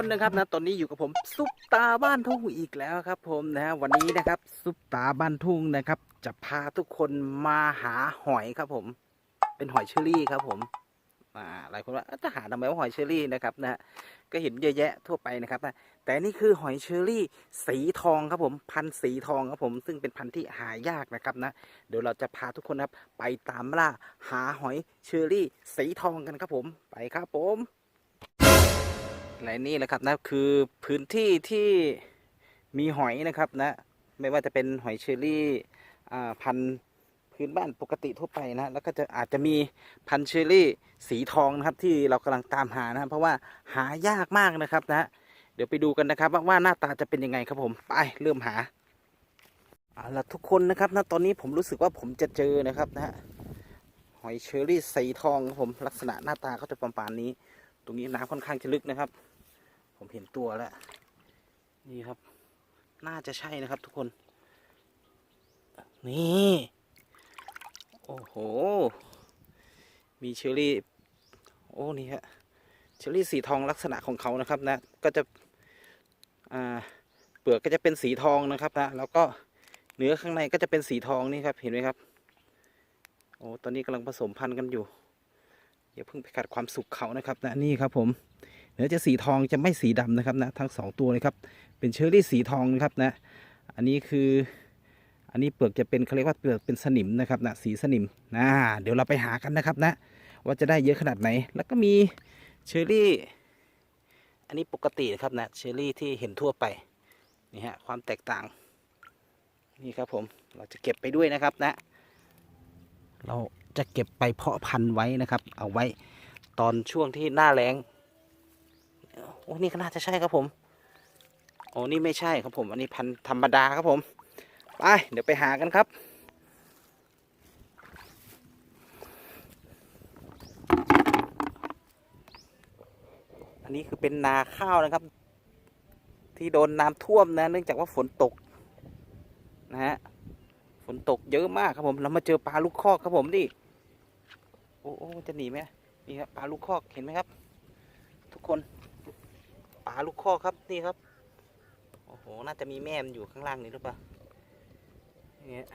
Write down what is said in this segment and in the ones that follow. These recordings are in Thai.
คนนะครับนะตอนนี้อยู่กับผมซุปตาบ้านทุ่งอีกแล้วครับผมนะฮะวันนี้นะครับซุปตาบ้านทุ่งนะครับ จะพาทุกคนมาหาหอยครับผม เป็นหอยเชอรี่ครับผมอ่าหลายคนว่าจะหาทำไมว่าหอยเชอรี่นะครับนะฮะก็เห็นเยอะแยะทั่วไปนะครับนะแต่นี่คือหอยเชอรี่สีทองครับผมพันธุ์สีทองครับผม ซึ่งเป็นพันธุ์ที่หายากนะครับนะเดี๋ยวเราจะพาทุกคนครับ ไปตามล่าหาหอยเชอรี่สีทองกันครับผม ไปครับผม และนี่แหละครับนะคือพื้นที่ที่มีหอยนะครับนะไม่ว่าจะเป็นหอยเชอรี่พันพื้นบ้านปกติทั่วไปนะแล้วก็จะอาจจะมีพันเชอรี่สีทองนะครับที่เรากำลังตามหานะครับเพราะว่าหายากมากนะครับนะเดี๋ยวไปดูกันนะครับว่าว่าหน้าตาจะเป็นยังไงครับผมไปเริ่มหาเอาละทุกคนนะครับนะตอนนี้ผมรู้สึกว่าผมจะเจอนะครับนะหอยเชอรี่สีทองครับผมลักษณะหน้าตาเขาจะประมาณนี้ ตรงนี้น้ำค่อนข้างจะลึกนะครับ ผมเห็นตัวแล้ว นี่ครับ น่าจะใช่นะครับทุกคน นี่ โอ้โห มีเชอรี่ โอ้ นี่ฮะ เชอรี่สีทองลักษณะของเขานะครับนะ ก็จะ อ่า เปลือกก็จะเป็นสีทองนะครับนะ แล้วก็เนื้อข้างในก็จะเป็นสีทองนี่ครับ เห็นไหมครับ โอ้ ตอนนี้กำลังผสมพันธุ์กันอยู่ อย่าเพิ่งไปขัดความสุขเขานะครับนะ นี่ครับผม เนื้อจะสีทองจะไม่สีดำนะครับนะทั้งสองตัวเลยครับเป็นเชอร์รี่สีทองนะครับนะอันนี้คืออันนี้เปลือกจะเป็นเขาเรียกว่าเปลือกเป็นสนิมนะครับนะสีสนิมนะเดี๋ยวเราไปหากันนะครับนะว่าจะได้เยอะขนาดไหน แล้วก็มีเชอร์รี่ อันนี้ปกตินะครับนะเชอร์รี่ที่เห็นทั่วไปนี่ฮะความแตกต่างนี่ครับผมเราจะเก็บไปด้วยนะครับนะ เราจะเก็บไปเพาะพันธุ์ไว้นะครับ เอาไว้ตอนช่วงที่หน้าแล้ง อ้นี่ก็น่าจะใช่ครับผม โอ้นี่ไม่ใช่ครับผม อันนี้พันธรรมดาครับผม ไป เดี๋ยวไปหากันครับอันนี้คือเป็นนาข้าวนะครับ ที่โดนน้ำท่วมนะ เนื่องจากว่าฝนตกนะฮะฝนตกเยอะมากครับผมเรามาเจอปลาลูกคอกครับผมดิโอ้โอ้จะหนีไหมนี่ครับปลาลูกคอกเห็นไหมครับ ทุกคน ลาลูกคอครับนี่ครับ โอ้โห น่าจะมีแม่มันอยู่ข้างล่างนี่หรือเปล่าเนี่ย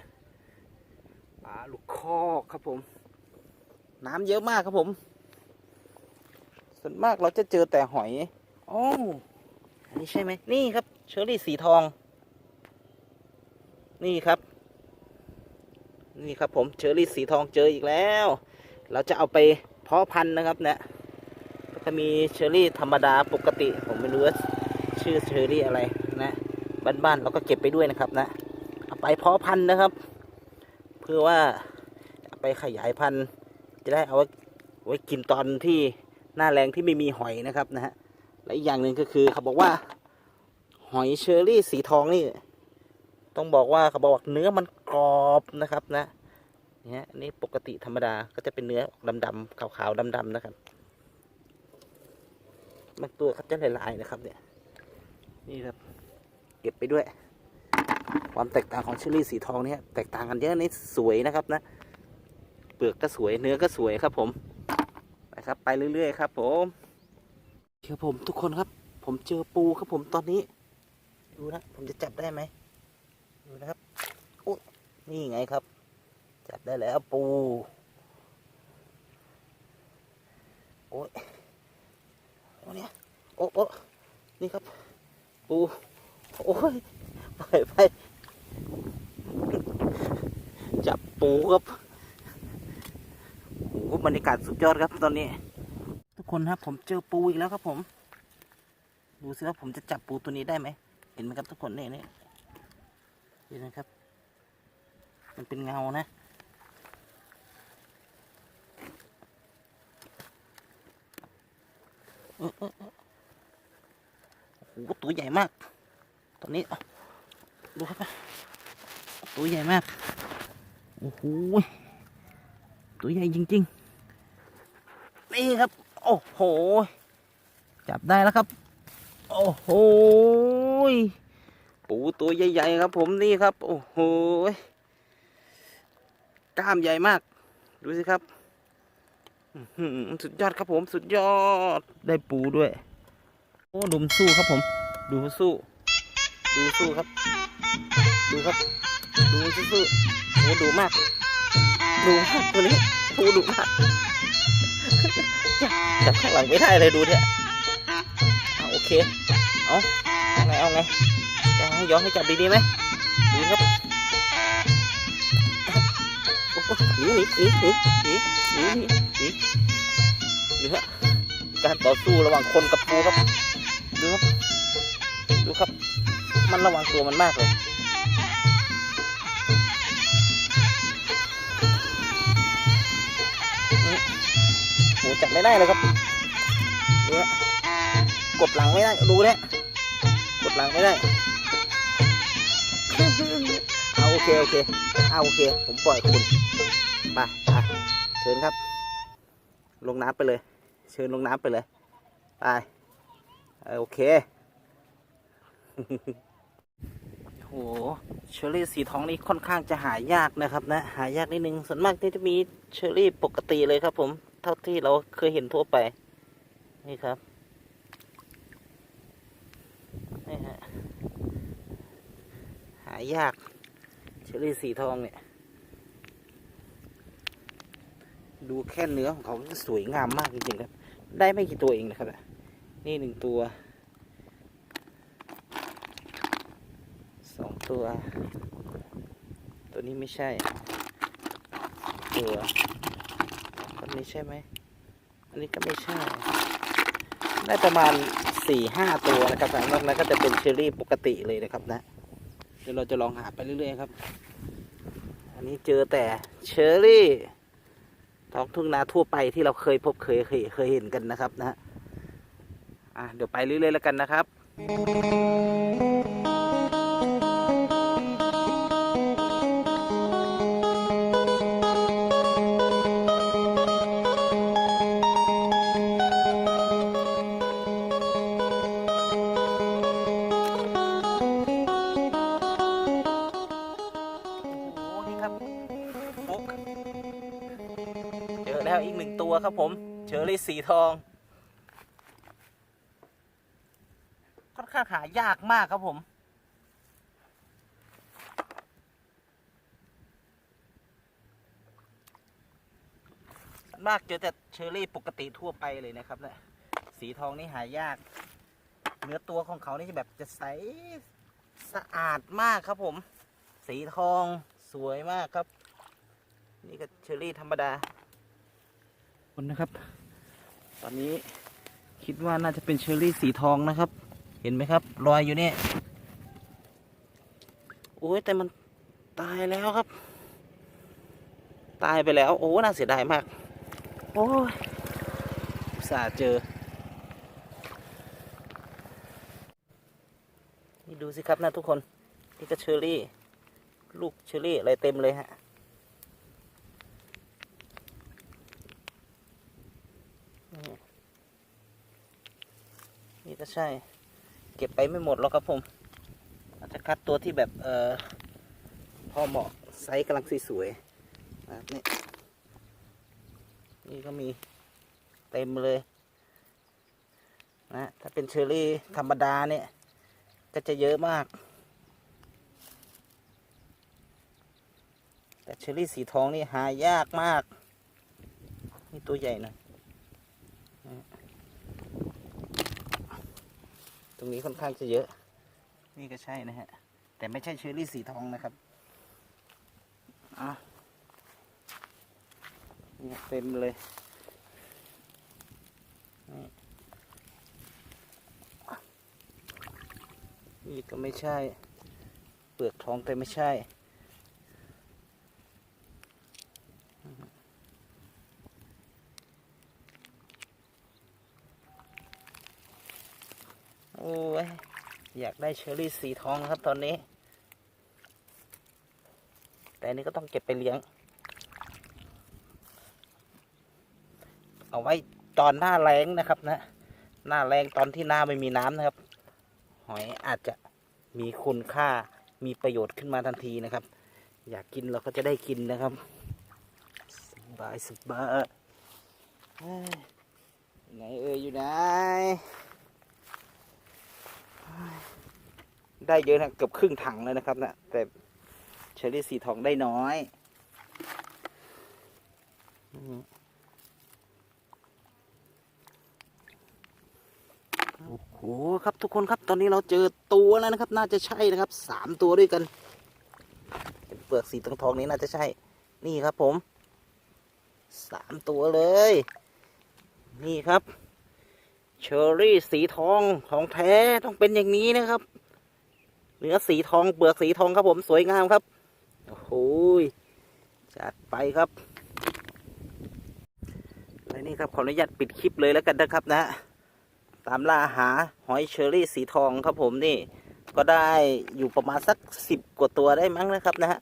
ปลาลูกคอครับผม น้ำเยอะมากครับผม ส่วนมากเราจะเจอแต่หอยโอ้อันนี้ใช่ไหมนี่ครับ เชอรี่สีทอง นี่ครับ นี่ครับผมเชอรี่สีทองเจออีกแล้ว เราจะเอาไปเพาะพันธุ์นะครับ เนี่ย จะมีเชอรี่ธรรมดาปกติ ผมไม่รู้ว่าชื่อเชอรี่อะไรนะบ้านๆเราก็เก็บไปด้วยนะครับนะเอาไปเพาะพันธุ์นะครับ เพื่อว่าเอาไปขยายพันธุ์จะได้เอาไว้ไว้กินตอนที่หน้าแรงที่ไม่มีหอยนะครับนะฮะและอีกอย่างหนึ่งก็คือเขาบอกว่า หอยเชอรี่สีทองนี่ต้องบอกว่าเขาบอกเนื้อมันกรอบนะครับนะเนี่ยอันนี้ปกติธรรมดาก็จะเป็นเนื้อดำๆขาวๆดำๆนะครับ บางตัวเขาจะลายๆนะครับ เนี่ย นี่ครับ เก็บไปด้วย ความแตกต่างของเชอรี่สีทองเนี่ยแตกต่างกันเยอะนี่สวยนะครับนะ เปลือกก็สวยเนื้อก็สวยครับ ผมไปครับ ไปเรื่อยๆครับ ผมครับผมทุกคนครับ ผมเจอปูครับผมตอนนี้ ดูนะผมจะจับได้ไหมดูนะครับโอ้นี่ไงครับ จับได้แล้วปูโอ้ยโอ้ เนี่ยโอ้โอ้นี่ครับ ปูโอ้ยไปไป จับปูครับโอ้บรรยากาศสุดยอดครับตอนนี้ ทุกคนครับผมเจอปูอีกแล้วครับผม ดูสิว่าผมจะจับปูตัวนี้ได้ไหม เห็นไหมครับทุกคนเนี่ยนี่นี่นะครับ มันเป็นเงานะ เออเออเออ โอ้โหตัวใหญ่มาก ตอนนี้ดูครับตัวใหญ่มาก โอ้โห ตัวใหญ่จริงๆ นี่ครับ โอ้โห จับได้แล้วครับ โอ้โห ปูตัวใหญ่ๆครับ ผมนี่ครับ โอ้โห กล้ามใหญ่มาก ดูสิครับ สุดยอดครับผม สุดยอดได้ปูด้วย โอ้ดุมสู้ครับผม ดูสู้ ดูสู้ครับ ดูครับ ดูสู้ๆโอ้ดูมาก ดูมากตัวนี้โอ้ดูมากจับข้างหลังไม่ได้เลยดูเนี่ยเอาโอเค เอาเอาไงเอาไงจะให้ย้อนให้จับดีๆไหมดีครับ หหนีหนีหนีหนีหนีหนีหนีหนีฮะการต่อสู้ระหว่างคนกับปูครับดูครับดูครับ มันระวังตัวมันมากเลยโหจับไม่ได้เลยครับดูนะกดหลังไม่ได้ดูเนี่ยกดหลังไม่ได้ เอาโอเคโอเคเอาโอเค ผมปล่อยคุณไปไปเชิญครับ ลงน้ำไปเลย เชิญลงน้ำไปเลยไปโอเคโหเชอรี่สีทองนี่ค่อนข้างจะหายากนะครับนะ หายากนิดนึงส่วนมากที่จะมีเชอรี่ปกติเลยครับ ผมเท่าที่เราเคยเห็นทั่วไป นี่ครับนี่ฮะหายาก อรี่สีทองเนี่ย ดูแค่เนื้อของเขาก็สวยงามมากจริงๆครับ ได้ไม่กี่ตัวเองนะครับ นี่หนึ่งตัว สองตัว ตัวนี้ไม่ใช่ ตัวตัวนี้ใช่ไหม อันนี้ก็ไม่ใช่ ได้ประมาณสี่ห้าตัวนะครับนอกนั้นก็จะเป็นเชอรี่ปกติเลยนะครับนะ เดี๋ยวเราจะลองหาไปเรื่อยๆครับ อันนี้เจอแต่เชอรี่ท้องทุ่งนาทั่วไปที่เราเคยพบเคยเคยเคยเห็นกันนะครับนะฮะอะเดี๋ยวไปเรื่อยๆแล้วกันนะครับ อีกหนึ่งตัวครับผมเชอรี่สีทอง ค่อนข้างหายากมากครับผม มากเจอแต่เชอรี่ปกติทั่วไปเลยนะครับเนี่ยสีทองนี่หายาก เนื้อตัวของเขานี่แบบจะใสสะอาดมากครับผม สีทองสวยมากครับ นี่ก็เชอรี่ธรรมดา คนนะครับ ตอนนี้คิดว่าน่าจะเป็นเชอรี่สีทองนะครับ เห็นไหมครับรอยอยู่เนี่ยโอ้ยแต่มันตายแล้วครับ ตายไปแล้ว โอ้น่าเสียดายมาก โอ้ยอุตส่าห์เจอ นี่ดูสิครับนะทุกคน นี่ก็เชอรี่ ลูกเชอรี่อะไรเต็มเลยฮะ นี่ก็ใช่ เก็บไปไม่หมดหรอกครับผม อาจจะคัดตัวที่แบบเออพอเหมาะไซส์กำลังสวยๆนะครับนี่นี่ก็มีเต็มเลยนะถ้าเป็นเชอรี่ธรรมดาเนี่ย ก็จะเยอะมาก แต่เชอรี่สีทองนี่หายากมาก นี่ตัวใหญ่หนะต รงนี้ค่อนข้างจะเยอะ นี่ก็ใช่นะฮะ แต่ไม่ใช่เชอรี่สีทองนะครับอะนี่เต็มเลยนี่ก็ไม่ใช่ เปลือกทองแต่ไม่ใช่ โอ้ย อยากได้เชอรี่สีทองครับตอนนี้ แต่อันนี้ก็ต้องเก็บไปเลี้ยง เอาไว้ตอนหน้าแรงนะครับนะ หน้าแรงตอนที่หน้าไม่มีน้ำนะครับ หอยอาจจะมีคุณค่ามีประโยชน์ขึ้นมาทันทีนะครับ อยากกินเราก็จะได้กินนะครับสบายสบายเอ้ยไหนเอ่ยอยู่ไหน ได้เยอะนะเกือบครึ่งถังเลยนะครับนะแต่เชอรี่สีทองได้น้อยโอ้โหครับทุกคนครับตอนนี้เราเจอตัวแล้วนะครับ น่าจะใช่นะครับสามตัวด้วยกัน เป็นเปลือกสีทองทองนี้น่าจะใช่ นี่ครับผมสามตัวเลย นี่ครับเชอรี่สีทองของแท้ต้องเป็นอย่างนี้นะครับ เนื้อสีทองเปลือกสีทองครับผมสวยงามครับโอ้โหยจัดไปครับและนี่ครับขออนุญาตปิดคลิปเลยแล้วกันนะครับนะตามล่าหาหอยเชอรี่สีทองครับผมนี่ ก็ได้อยู่ประมาณสักสิบกว่าตัวได้มั้งนะครับนะฮะ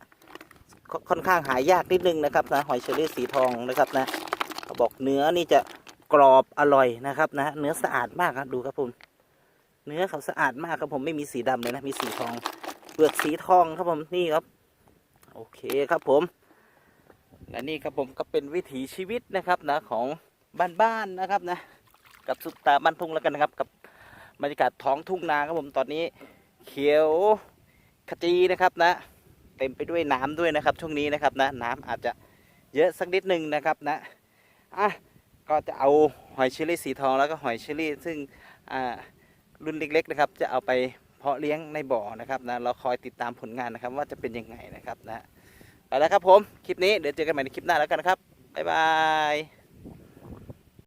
ค่ค่อนข้างหายากนิดนึงนะครับนะหอยเชอรี่สีทองนะครับนะเขาบอกเนื้อนี่จะกรอบอร่อยนะครับนะเนื้อสะอาดมากครับดูครับผม เนื้อเขาสะอาดมากครับผมไม่มีสีดำเลยนะมีสีทองเปลือกสีทองครับผมนี่ครับ โอเคครับผม และนี่ครับผมก็เป็นวิถีชีวิตนะครับนะของบ้านๆนะครับนะ กับสุดตาบ้านทุ่งแล้วกันนะครับ กับบรรยากาศท้องทุ่งนาครับผมตอนนี้ เขียวขจีนะครับนะ เต็มไปด้วยน้ำด้วยนะครับ ช่วงนี้นะครับนะ น้ำอาจจะเยอะสักนิดหนึ่งนะครับนะอะก็จะเอาหอยเชอรี่สีทองแล้วก็หอยเชอรี่ซึ่งอ่า รุ่นเล็กๆนะครับ จะเอาไปเพาะเลี้ยงในบ่อนะครับนะเราคอยติดตามผลงานนะครับ ว่าจะเป็นยังไงนะครับนะเอาละครับผมคลิปนี้เดี๋ยวเจอกันใหม่ในคลิปหน้าแล้วกันนะครับบ๊ายบาย